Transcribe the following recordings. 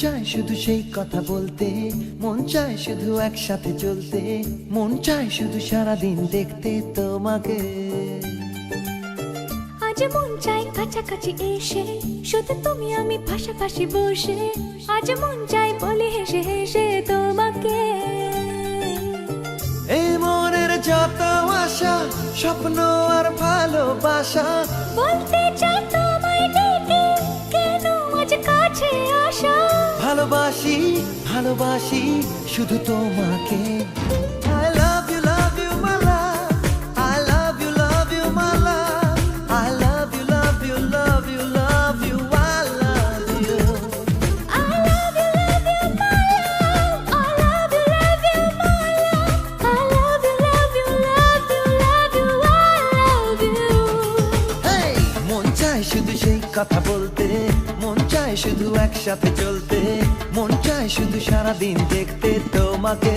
চায় শুধু সেই কথা বলতে মন চায় শুধু একসাথে চলতে মন চায় শুধু সারাদিন দেখতে তোমাকে। আজ মন চাই কাছাকাছি এসে শুধু তুমি আমি পাশাপাশি বসে আজ মন চাই বলে হেসে হেসে তোমাকে। এই মনের যত আশা স্বপ্ন আর ভালোবাসা বলতে চাই ভালোবাসি ভালোবাসি শুধু তোমাকে কথা বলতে মন চায় শুধু একসাথে চলতে শুধু সারাদিন দেখতে তোমাকে।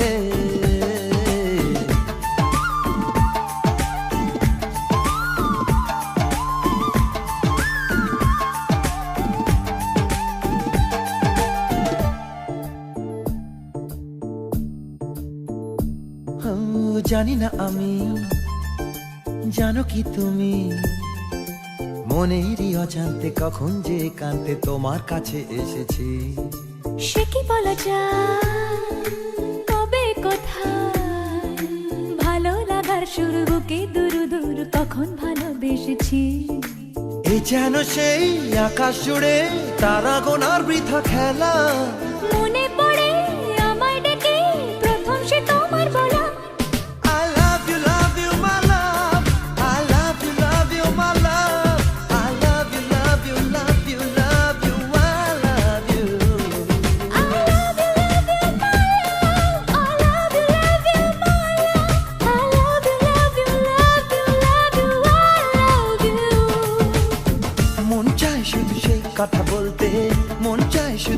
জানি না আমি, জানো কি তুমি? মনেরই অজান্তে কখন যে কান্তে তোমার কাছে এসেছি। সে কি বলা যায়? তবে কথা ভালো লাগার শুরু বুকে দূর দূর কখন ভালোবেসেছি। এই যেন সেই আকাশ জুড়ে তারা গোনার বৃথা খেলা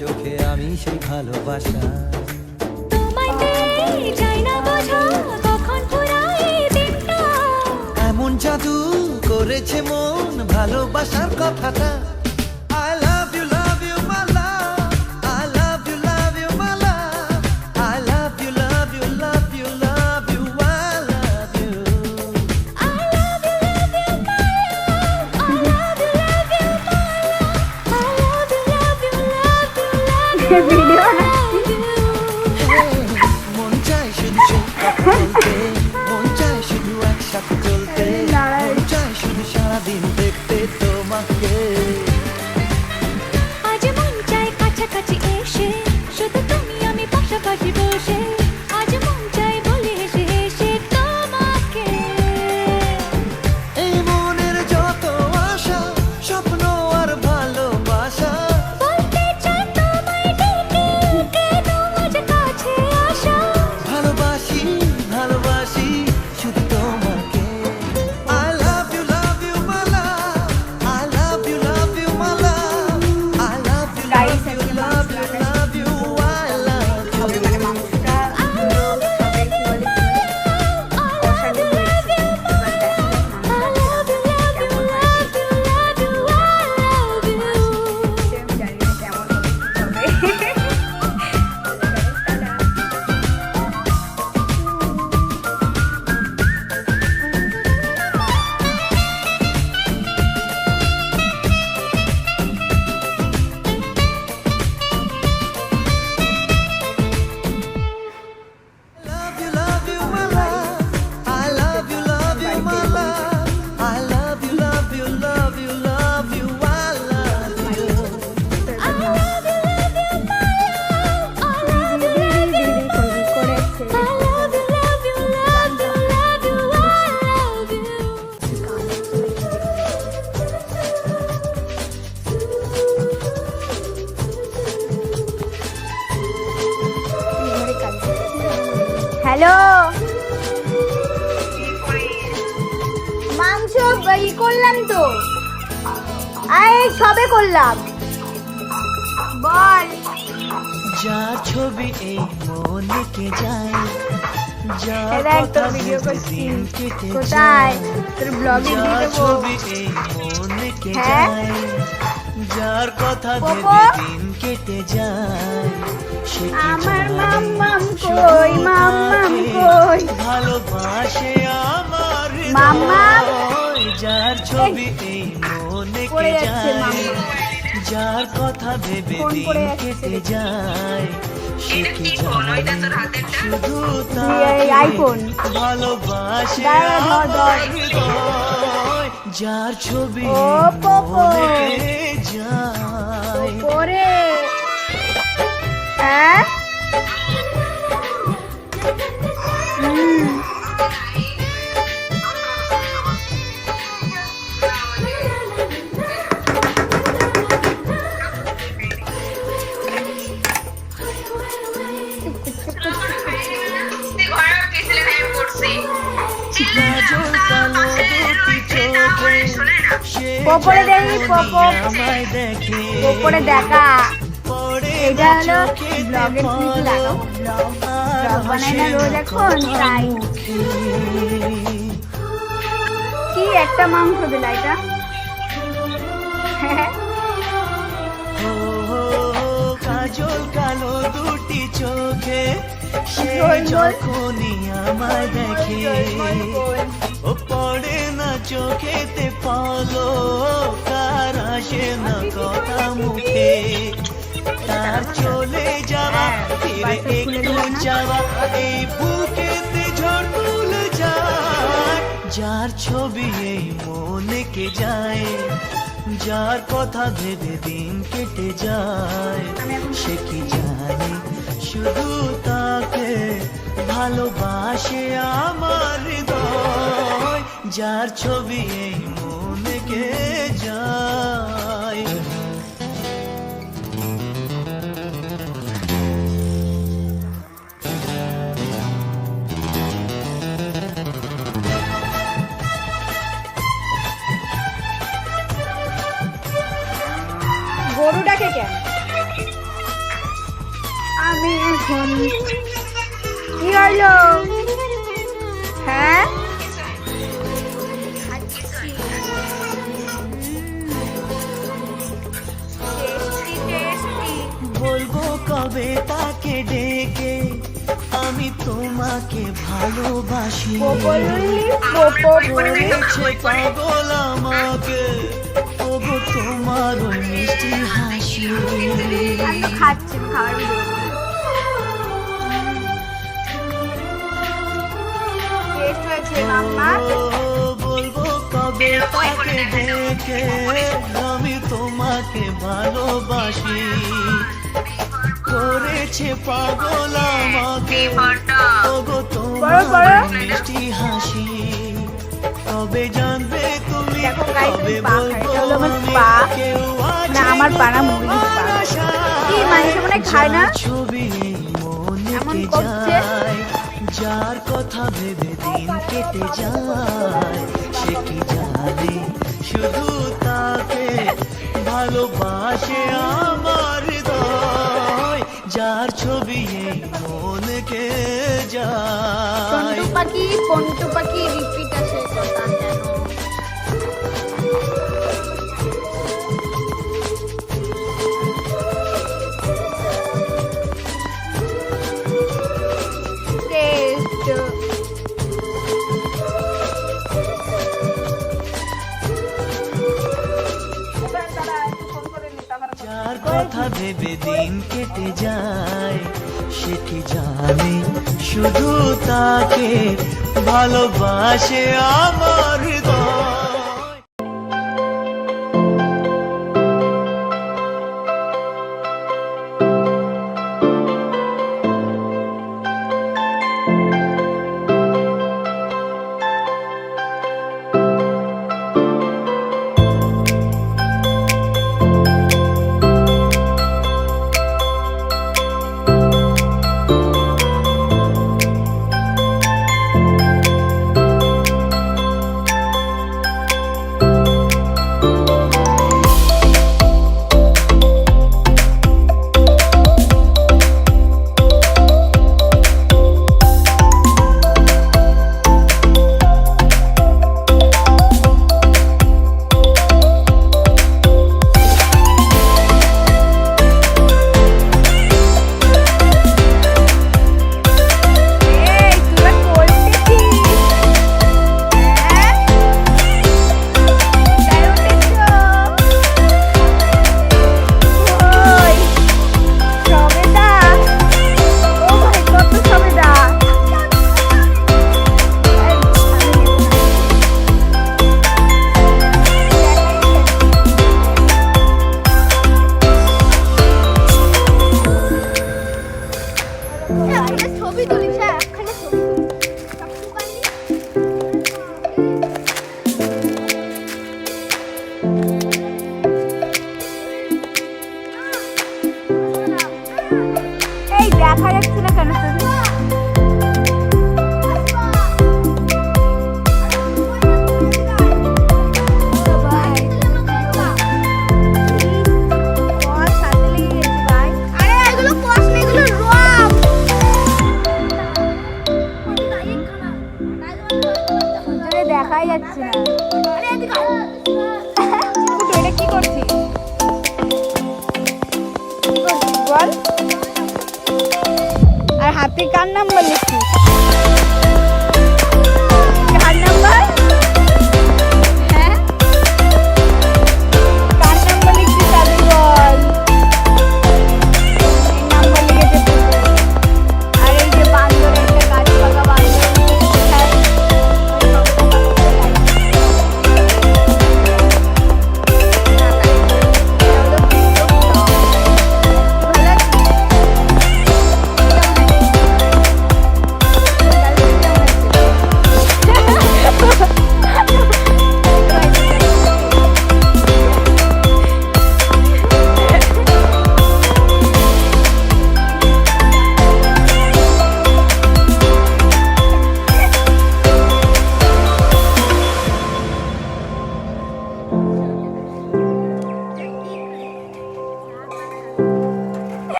চোখে আমি সেই ভালোবাসা। এমন জাদু করেছে মন ভালোবাসার কথাটা। มีเยอะนะ আরে সবে করলাম বল যার ছবি এই মনে কে যায় যার কোথায় তোর ব্লগে দিয়ে দেবো ছবি এই হ্যাঁ? যায় যার কথা? ভেবে দিন কেটে যায় আমার মাম্মাম কই, মাম্মাম কই? ভালোবাসে আমার মাম্মাম? যার ছবি এই কে পড়ে যাচ্ছে যায়। মাম্মাম। যার কথা ভেবে দিন। কেটে যায়। সে কি জানে? পপরে দেখি, যখনই পপো। আমায় দেখে। এটা হলো ব্লগের ক্লিপ লাগাবো ব্লগ বানাই না রোজ এখন তাই। কি একটা মাংস দিলা এটা? কাজল কালো দুটি চোখে সে। যখনই আমায় দেখে। ও পড়ে চোখেতে পালো কার আসে না কথা মুখে। তার চলে যাওয়া হ্যাঁ, ফিরে একটু যাওয়া এই বুকেতে ঝড়। তুলে যায় যার ছবি এই মনে কে যায় যার কথা ভেবে দিন কেটে যায়। সে কি জানে শুধু তাকে ভালোবাসে আমার হৃদয় যার ছবি এই মনে কে যায় বলব কবে তাকে ডেকে? আমি তোমাকে ভালোবাসি। করেছে পাগল আমাকে। ওগো তোমার মিষ্টি হাসি। খাচ্ছি বলব কবে তাকে ডেকে? আমি তোমাকে ভালোবাসি। করেছে পাগল আমাকে ওগো তোমার। মিষ্টি হাসি কবে জানবে তুমি খাই। বলব কেউ আছে না, আমার। কি, মানুষে মনে খায় না? যার ছবি মনে কে করছে। যায় যার কথা ভেবে দিন কেটে যায় সে কি জানে শুধু তাকে ভালোবাসে আমার যার ছবি মনকে যায়। পন্টু পাখি পন্টু পাখি রিপিট আসে কেটে যায় সে কি জানে শুধু তাকে ভালোবাসে আমার